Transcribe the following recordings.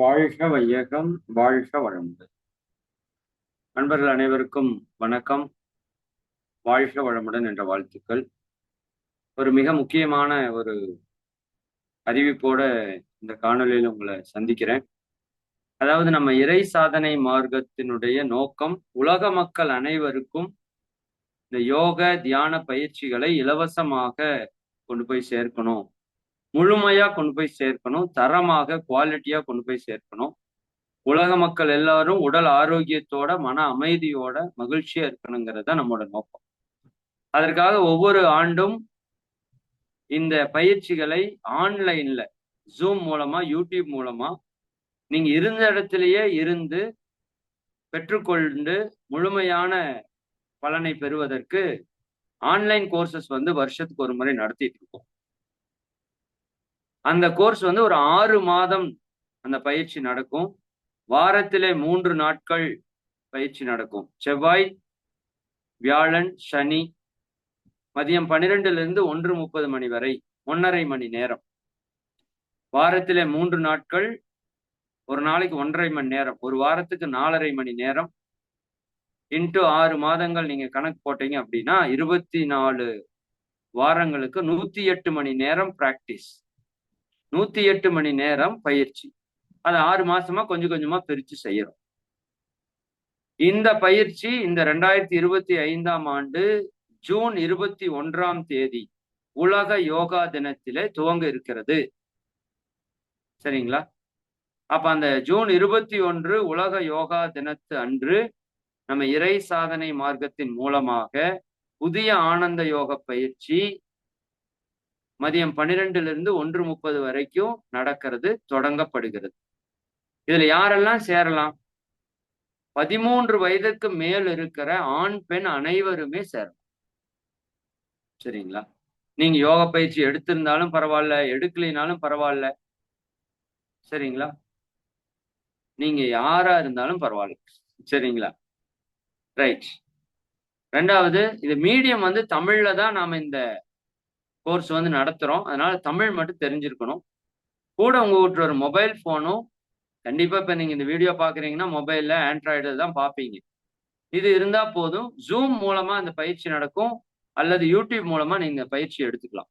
வாழ்க வையகம் வாழ்க வளமுது நண்பர்கள் அனைவருக்கும் வணக்கம். வாழ்க வளமுடன் என்ற வாழ்த்துக்கள். ஒரு மிக முக்கியமான ஒரு அறிவிப்போட இந்த காணொலியில் உங்களை சந்திக்கிறேன். அதாவது நம்ம இறை சாதனை மார்க்கத்தினுடைய நோக்கம் உலக மக்கள் அனைவருக்கும் இந்த யோக தியான பயிற்சிகளை இலவசமாக கொண்டு போய் சேர்க்கணும். முழுமையா கொண்டு போய் சேர்க்கணும் தரமாக குவாலிட்டியா கொண்டு போய் சேர்க்கணும். உலக மக்கள் எல்லாரும் உடல் ஆரோக்கியத்தோட மன அமைதியோட மகிழ்ச்சியா இருக்கணுங்கிறது தான் நம்மளோட நோக்கம். அதற்காக ஒவ்வொரு ஆண்டும் இந்த பயிற்சிகளை ஆன்லைன்ல ஜூம் மூலமா யூடியூப் மூலமா நீங்க இருந்த இடத்திலேயே இருந்து பெற்றுக்கொண்டு முழுமையான பலனை பெறுவதற்கு ஆன்லைன் கோர்சஸ் வந்து வருஷத்துக்கு ஒரு முறை நடத்திட்டு இருக்கோம். அந்த கோர்ஸ் வந்து ஒரு ஆறு மாதம் அந்த பயிற்சி நடக்கும். வாரத்திலே மூன்று நாட்கள் பயிற்சி நடக்கும். செவ்வாய் வியாழன் சனி மதியம் பன்னிரெண்டுல இருந்து ஒன்று முப்பது மணி வரை ஒன்றரை மணி நேரம். வாரத்திலே மூன்று நாட்கள் ஒரு நாளைக்கு ஒன்றரை மணி நேரம் ஒரு வாரத்துக்கு நாலரை மணி நேரம். இன்ட்டு ஆறு மாதங்கள் நீங்க கணக்கு போட்டீங்க அப்படின்னா இருபத்தி நாலு வாரங்களுக்கு நூத்தி எட்டு மணி நேரம் பிராக்டிஸ் நூத்தி எட்டு மணி நேரம் பயிற்சி. அது ஆறு மாசமா கொஞ்சம் கொஞ்சமா பிரிச்சு செய்யறோம். இந்த பயிற்சி இந்த ரெண்டாயிரத்தி இருபத்தி ஐந்தாம் ஆண்டு ஜூன் இருபத்தி ஒன்றாம் தேதி உலக யோகா தினத்திலே துவங்க இருக்கிறது. சரிங்களா? அப்ப அந்த ஜூன் இருபத்தி ஒன்று உலக யோகா தினத்து அன்று நம்ம இறை சாதனை மார்க்கத்தின் மூலமாக புதிய ஆனந்த யோக பயிற்சி மதியம் பன்னிரெண்டுலேருந்து ஒன்று முப்பது வரைக்கும் நடக்கிறது தொடங்கப்படுகிறது. இதுல யாரெல்லாம் சேரலாம்? பதிமூன்று வயதுக்கு மேல் இருக்கிற ஆண் பெண் அனைவருமே சேரலாம். சரிங்களா? நீங்க யோக பயிற்சி எடுத்திருந்தாலும் பரவாயில்ல எடுக்கலைனாலும் பரவாயில்ல. சரிங்களா? நீங்க யாரா இருந்தாலும் பரவாயில்ல. சரிங்களா? ரைட். ரெண்டாவது இது மீடியம் வந்து தமிழ்ல தான் நாம இந்த கோர்ஸ் வந்து நடத்துகிறோம் அதனால தமிழ் மட்டும் தெரிஞ்சிருக்கணும். கூட உங்கள் வீட்டில் ஒரு மொபைல் ஃபோனும் கண்டிப்பாக இப்போ நீங்கள் இந்த வீடியோ பார்க்குறீங்கன்னா மொபைலில் ஆண்ட்ராய்டில் தான் பார்ப்பீங்க இது இருந்தால் போதும். ஜூம் மூலமாக அந்த பயிற்சி நடக்கும். அல்லது யூடியூப் மூலமாக நீங்கள் பயிற்சி எடுத்துக்கலாம்.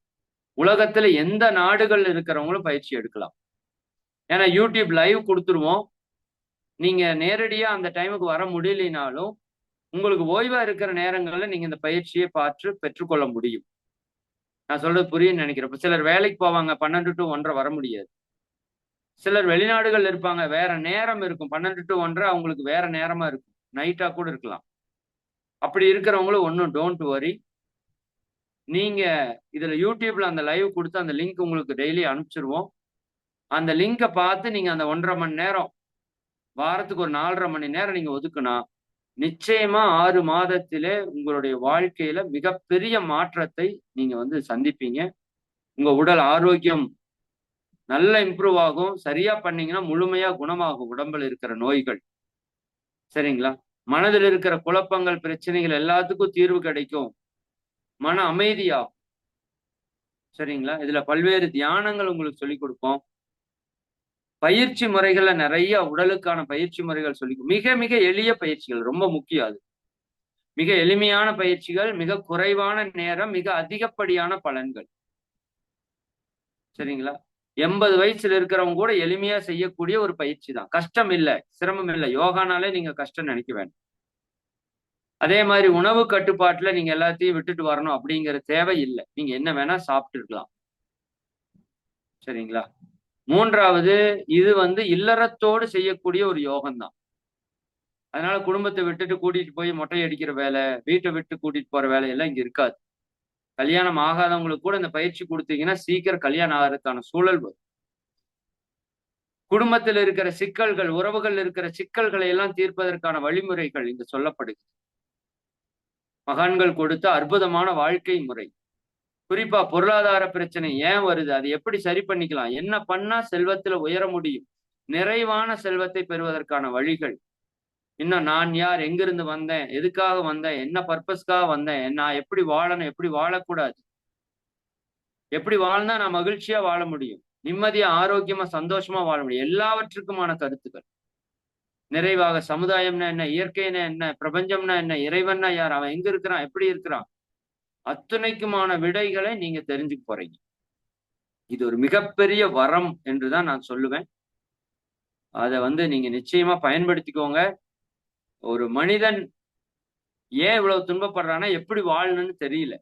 உலகத்தில் எந்த நாடுகள் இருக்கிறவங்களும் பயிற்சி எடுக்கலாம். ஏன்னா யூடியூப் லைவ் கொடுத்துருவோம். நீங்கள் நேரடியாக அந்த டைமுக்கு வர முடியலினாலும் உங்களுக்கு ஓய்வாக இருக்கிற நேரங்களில் நீங்கள் இந்த பயிற்சியை பார்த்து பெற்றுக்கொள்ள முடியும். நான் சொல்றது புரியுன்னு நினைக்கிறேன். சிலர் வேலைக்கு போவாங்க பன்னெண்டு டு ஒன்றரை வர முடியாது. சிலர் வெளிநாடுகள் இருப்பாங்க வேற நேரம் இருக்கும். பன்னெண்டு டு ஒன்றரை அவங்களுக்கு வேற நேரமா இருக்கும். நைட்டா கூட இருக்கலாம். அப்படி இருக்கிறவங்களும் ஒன்றும் டோன்ட் வரி நீங்க இதுல யூடியூப்ல அந்த லைவ் கொடுத்து அந்த லிங்க் உங்களுக்கு டெய்லி அனுப்பிச்சிருவோம். அந்த லிங்கை பார்த்து நீங்க அந்த ஒன்றரை மணி நேரம் வாரத்துக்கு ஒரு நாலரை மணி நேரம் நீங்க ஒதுக்குனா நிச்சயமா ஆறு மாதத்திலே உங்களுடைய வாழ்க்கையில மிகப்பெரிய மாற்றத்தை நீங்க வந்து சந்திப்பீங்க. உங்க உடல் ஆரோக்கியம் நல்ல இம்ப்ரூவ் ஆகும். சரியா பண்ணீங்கன்னா முழுமையா குணமாகும் உடம்புல இருக்கிற நோய்கள். சரிங்களா? மனதில் இருக்கிற குழப்பங்கள் பிரச்சனைகள் எல்லாத்துக்கும் தீர்வு கிடைக்கும். மன அமைதியாகும். சரிங்களா? இதுல பல்வேறு தியானங்கள் உங்களுக்கு சொல்லி கொடுப்போம். பயிற்சி முறைகள்ல நிறைய உடலுக்கான பயிற்சி முறைகள் சொல்லி மிக மிக எளிய பயிற்சிகள் ரொம்ப முக்கியம் அது. மிக எளிமையான பயிற்சிகள் மிக குறைவான நேரம் மிக அதிகப்படியான பலன்கள். சரிங்களா? எண்பது வயசுல இருக்கிறவங்க கூட எளிமையா செய்யக்கூடிய ஒரு பயிற்சி தான். கஷ்டம் இல்லை சிரமம் இல்லை. யோகானாலே நீங்க கஷ்டம் நினைக்க வேண்டாம். அதே மாதிரி உணவு கட்டுப்பாட்டுல நீங்க எல்லாத்தையும் விட்டுட்டு வரணும் அப்படிங்கிற தேவை இல்லை. நீங்க என்ன வேணா சாப்பிட்டு இருக்கலாம் சரிங்களா? மூன்றாவது இது வந்து இல்லறத்தோடு செய்யக்கூடிய ஒரு யோகம் தான் அதனால குடும்பத்தை விட்டுட்டு கூட்டிட்டு போய் மொட்டை அடிக்கிற வேலை வீட்டை விட்டு கூட்டிட்டு போற வேலையெல்லாம் இங்க இருக்காது. கல்யாணம் ஆகாதவங்களுக்கு கூட இந்த பயிற்சி கொடுத்தீங்கன்னா சீக்கிரம் கல்யாணம் ஆகிறதுக்கான சூழல் வரும். குடும்பத்தில் இருக்கிற சிக்கல்கள் உறவுகள் இருக்கிற சிக்கல்களை எல்லாம் தீர்ப்பதற்கான வழிமுறைகள் இங்கு சொல்லப்படுது மகான்கள் கொடுத்த அற்புதமான வாழ்க்கை முறை. குறிப்பா பொருளாதார பிரச்சனை ஏன் வருது? அது எப்படி சரி பண்ணிக்கலாம்? என்ன பண்ணா செல்வத்துல உயர முடியும்? நிறைவான செல்வத்தை பெறுவதற்கான வழிகள். இன்னும் நான் யார்? எங்கிருந்து வந்தேன்? எதுக்காக வந்தேன்? என்ன பர்பஸ்க்காக வந்தேன்? நான் எப்படி வாழணும்? எப்படி வாழக்கூடாது? எப்படி வாழ்ந்தா நான் மகிழ்ச்சியா வாழ முடியும்? நிம்மதியா ஆரோக்கியமா சந்தோஷமா வாழ முடியும்? எல்லாவற்றுக்குமான கருத்துக்கள். நிறைவாக சமுதாயம்னா என்ன? இயற்கைனா என்ன? பிரபஞ்சம்னா என்ன? இறைவன்னா யார்? அவன் எங்க இருக்கிறான்? எப்படி இருக்கிறான்? அத்தனைக்குமான விடைகளை நீங்க தெரிஞ்சுக்க போறீங்க. இது ஒரு மிகப்பெரிய வரம் என்றுதான் நான் சொல்லுவேன். அதை வந்து நீங்க நிச்சயமா பயன்படுத்திக்கோங்க. ஒரு மனிதன் ஏன் இவ்வளவு துன்பப்படுறான்னா எப்படி வாழணும்னு தெரியல.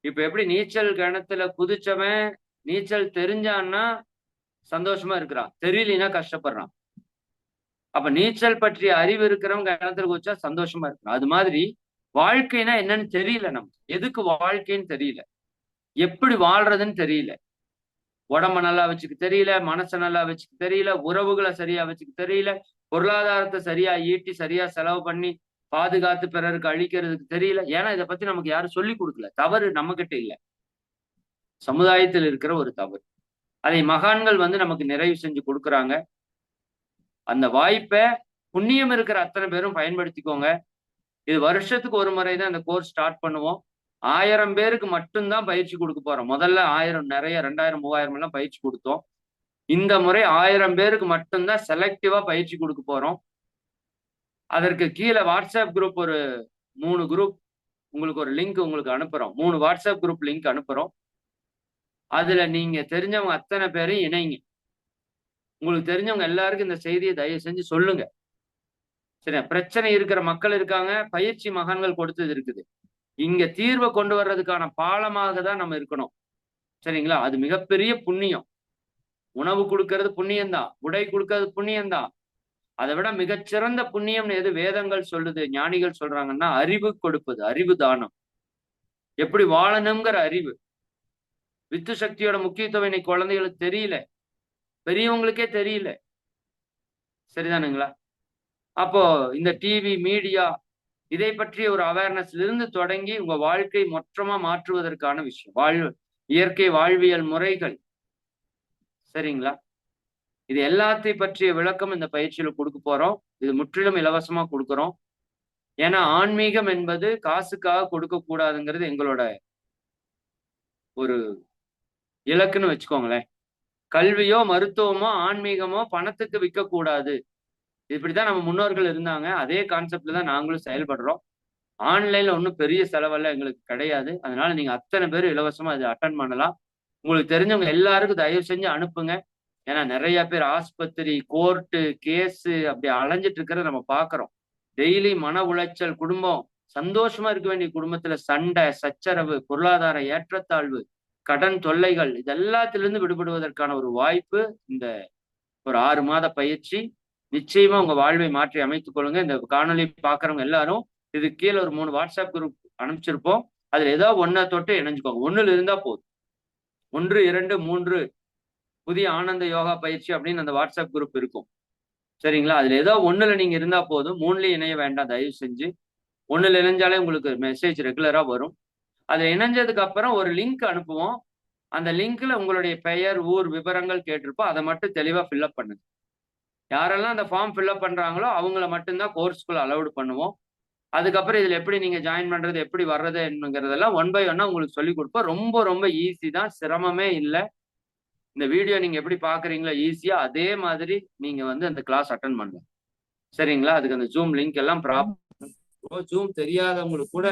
இப்ப எப்படி நீச்சல் கிணத்துல குதிச்சவன் நீச்சல் தெரிஞ்சான்னா சந்தோஷமா இருக்கிறான். தெரியலனா கஷ்டப்படுறான். அப்ப நீச்சல் பற்றிய அறிவு இருக்கிறவங்க கிணத்துல குதிச்சா சந்தோஷமா இருக்கிறான். அது மாதிரி வாழ்க்கைனா என்னன்னு தெரியல நமக்கு. எதுக்கு வாழ்க்கைன்னு தெரியல. எப்படி வாழ்றதுன்னு தெரியல. உடம்ப நல்லா வச்சுக்க தெரியல மனசை நல்லா வச்சுக்க தெரியல உறவுகளை சரியா வச்சுக்க தெரியல பொருளாதாரத்தை சரியா ஈட்டி சரியா செலவு பண்ணி பாதுகாத்து பிறருக்கு அழிக்கிறதுக்கு தெரியல. ஏன்னா இதை பத்தி நமக்கு யாரும் சொல்லி கொடுக்கல. தவறு நம்ம கிட்ட இல்ல. சமுதாயத்தில் இருக்கிற ஒரு தவறு. அதை மகான்கள் வந்து நமக்கு நிறைவு செஞ்சு கொடுக்குறாங்க. அந்த வாய்ப்பை புண்ணியம் இருக்கிற அத்தனை பேரும் பயன்படுத்திக்கோங்க. இது வருஷத்துக்கு ஒரு முறை தான் இந்த கோர்ஸ் ஸ்டார்ட் பண்ணுவோம். ஆயிரம் பேருக்கு மட்டும்தான் பயிற்சி கொடுக்க போறோம். முதல்ல ஆயிரம் நிறைய ரெண்டாயிரம் மூவாயிரம் எல்லாம் பயிற்சி கொடுத்தோம். இந்த முறை ஆயிரம் பேருக்கு மட்டும்தான் செலக்டிவா பயிற்சி கொடுக்க போறோம். அதற்கு கீழே வாட்ஸ்அப் குரூப் ஒரு மூணு குரூப் உங்களுக்கு ஒரு லிங்க் உங்களுக்கு அனுப்புறோம். மூணு வாட்ஸ்அப் குரூப் லிங்க் அனுப்புறோம். அதுல நீங்க தெரிஞ்சவங்க அத்தனை பேரையும் இணைங்க. உங்களுக்கு தெரிஞ்சவங்க எல்லாருக்கும் இந்த செய்தியை தயவு செஞ்சு சொல்லுங்க. சரி பிரச்சனை இருக்கிற மக்கள் இருக்காங்க பயிற்சி மகான்கள் கொடுத்தது இருக்குது. இங்க தீர்வை கொண்டு வர்றதுக்கான பாலமாக தான் நம்ம இருக்கணும். சரிங்களா? அது மிகப்பெரிய புண்ணியம். உணவு கொடுக்கறது புண்ணியம்தான். உடை கொடுக்கறது புண்ணியம்தான். அதை விட மிகச்சிறந்த புண்ணியம்னு எது வேதங்கள் சொல்லுது ஞானிகள் சொல்றாங்கன்னா அறிவு கொடுப்பது அறிவு தானம். எப்படி வாழணுங்கிற அறிவு. வித்து சக்தியோட முக்கியத்துவம் இன்னைக்கு குழந்தைகளுக்கு தெரியல. பெரியவங்களுக்கே தெரியல. சரிதானுங்களா? அப்போ இந்த டிவி மீடியா இதை பற்றிய ஒரு அவேர்னஸ்ல இருந்து தொடங்கி உங்க வாழ்க்கை மொத்தமா மாற்றுவதற்கான விஷயம். வாழ் இயற்கை வாழ்வியல் முறைகள். சரிங்களா? இது எல்லாத்தை பற்றிய விளக்கம் இந்த பயிற்சியில கொடுக்க போறோம். இது முற்றிலும் இலவசமா கொடுக்குறோம். ஏன்னா ஆன்மீகம் என்பது காசுக்காக கொடுக்க கூடாதுங்கிறது எங்களோட ஒரு இலக்குன்னு வச்சுக்கோங்களேன். கல்வியோ மருத்துவமோ ஆன்மீகமோ பணத்துக்கு விற்க கூடாது இப்படிதான் நம்ம முன்னோர்கள் இருந்தாங்க. அதே கான்செப்ட்ல தான் நாங்களும் செயல்படுறோம். ஆன்லைன்ல ஒன்றும் பெரிய செலவெல்லாம் எங்களுக்கு கிடையாது. அதனால நீங்க அத்தனை பேர் இலவசமா இதை அட்டன் பண்ணலாம். உங்களுக்கு தெரிஞ்சவங்க எல்லாருக்கும் தயவு செஞ்சு அனுப்புங்க. ஏன்னா நிறைய பேர் ஆஸ்பத்திரி கோர்ட்டு கேஸு அப்படி அலைஞ்சிட்டு இருக்கிறத நம்ம பாக்குறோம் டெய்லி மன உளைச்சல் குடும்பம் சந்தோஷமா இருக்க வேண்டிய குடும்பத்துல சண்டை சச்சரவு பொருளாதார ஏற்றத்தாழ்வு கடன் தொல்லைகள் இது எல்லாத்திலிருந்து விடுபடுவதற்கான ஒரு வாய்ப்பு இந்த ஒரு ஆறு மாத பயிற்சி நிச்சயமா உங்க வாழ்வை மாற்றி அமைத்துக் கொள்ளுங்க. இந்த காணொலி பாக்குறவங்க எல்லாரும் இது கீழே ஒரு மூணு வாட்ஸ்அப் குரூப் அனுப்பிச்சிருப்போம். அதுல ஏதோ ஒன்னா தொட்டு இணைஞ்சுக்கோங்க. ஒண்ணுல இருந்தா போதும். ஒன்று இரண்டு மூன்று புதிய ஆனந்த யோகா பயிற்சி அப்படின்னு அந்த வாட்ஸ்அப் குரூப் இருக்கும். சரிங்களா? அதுல ஏதோ ஒண்ணுல நீங்க இருந்தா போதும். மூணுலயும் இணைய வேண்டாம். தயவு செஞ்சு. ஒண்ணுல இணைஞ்சாலே உங்களுக்கு மெசேஜ் ரெகுலரா வரும். அதுல இணைஞ்சதுக்கு அப்புறம் ஒரு லிங்க் அனுப்புவோம். அந்த லிங்க்ல உங்களுடைய பெயர் ஊர் விவரங்கள் கேட்டிருப்போம். அதை மட்டும் தெளிவா ஃபில்அப் பண்ணுங்க. யாரெல்லாம் அந்த ஃபார்ம் ஃபில்அப் பண்றாங்களோ அவங்கள மட்டும்தான் கோர்ஸ்க்குள்ள அலௌடு பண்ணுவோம். அதுக்கப்புறம் இதுல எப்படி நீங்க ஜாயின் பண்றது எப்படி வர்றது என்னங்கிறதெல்லாம் ஒன் பை ஒன்னா உங்களுக்கு சொல்லிக் கொடுப்போம். ரொம்ப ரொம்ப ஈஸி தான். சிரமமே இல்லை. இந்த வீடியோ நீங்க எப்படி பாக்குறீங்களோ ஈஸியா அதே மாதிரி நீங்க வந்து அந்த கிளாஸ் அட்டன் பண்ணலாம் சரிங்களா? அதுக்கு அந்த ஜூம் லிங்க் எல்லாம் ப்ராப்ளம் ஜூம் தெரியாதவங்களுக்கு கூட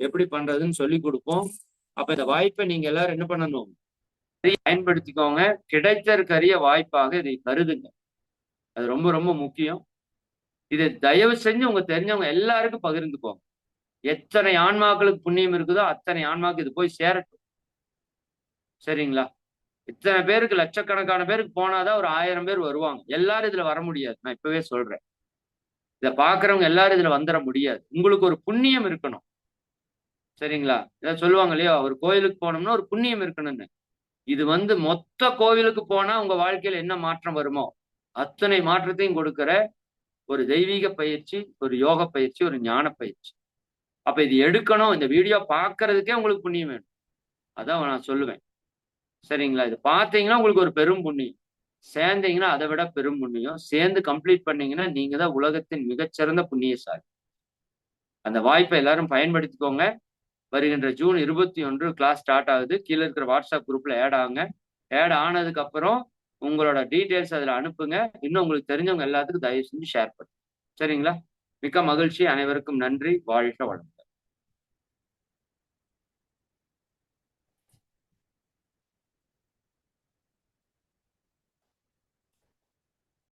எப்படி பண்றதுன்னு சொல்லி கொடுப்போம். அப்போ இந்த வாய்ப்பை நீங்க எல்லாரும் என்ன பண்ணணும்? பயன்படுத்திக்கோங்க. கிடைத்தற்கரிய வாய்ப்பாக இதை கருதுங்க அது ரொம்ப ரொம்ப முக்கியம். இதை தயவு செஞ்சு உங்க தெரிஞ்சவங்க எல்லாருக்கும் பகிர்ந்துக்கோங்க. எத்தனை ஆன்மாக்களுக்கு புண்ணியம் இருக்குதோ அத்தனை ஆன்மாக்கு இது போய் சேரட்டும். சரிங்களா? இத்தனை பேருக்கு லட்சக்கணக்கான பேருக்கு போனாதான் ஒரு ஆயிரம் பேர் வருவாங்க. எல்லாரும் இதுல வர முடியாது. நான் இப்பவே சொல்றேன். இதை பாக்குறவங்க எல்லாரும் இதுல வந்துட முடியாது. உங்களுக்கு ஒரு புண்ணியம் இருக்கணும். சரிங்களா? இதை சொல்லுவாங்க இல்லையா? ஒரு கோயிலுக்கு போனோம்னா ஒரு புண்ணியம் இருக்கணும்னு. இது வந்து மொத்த கோவிலுக்கு போனா உங்க வாழ்க்கையில என்ன மாற்றம் வருமோ? அத்தனை மாற்றத்தையும் கொடுக்கிற ஒரு தெய்வீக பயிற்சி ஒரு யோக பயிற்சி ஒரு ஞான பயிற்சி. அப்ப இது எடுக்கணும் இந்த வீடியோ பார்க்கறதுக்கே உங்களுக்கு புண்ணியம் வேணும். அதான் நான் சொல்லுவேன். சரிங்களா? இது பார்த்தீங்கன்னா உங்களுக்கு ஒரு பெரும் புண்ணியம். சேர்ந்தீங்கன்னா அதை விட பெரும் புண்ணியம். சேர்ந்து கம்ப்ளீட் பண்ணீங்கன்னா நீங்க தான் உலகத்தின் மிகச்சிறந்த புண்ணியசாலி. அந்த வாய்ப்பை எல்லாரும் பயன்படுத்திக்கோங்க. வருகின்ற ஜூன் இருபத்தி ஒன்று கிளாஸ் ஸ்டார்ட் ஆகுது. கீழே இருக்கிற வாட்ஸ்அப் குரூப்ல ஆட் ஆகுங்க. ஆட் ஆனதுக்கு அப்புறம் உங்களோட டீட்டெயில்ஸ் அதில் அனுப்புங்க. இன்னும் உங்களுக்கு தெரிஞ்சவங்க எல்லாத்துக்கும் தயவு செஞ்சு ஷேர் பண்ணுங்க. சரிங்களா? மிக்க மகிழ்ச்சி. அனைவருக்கும் நன்றி. வாழ்க வளம்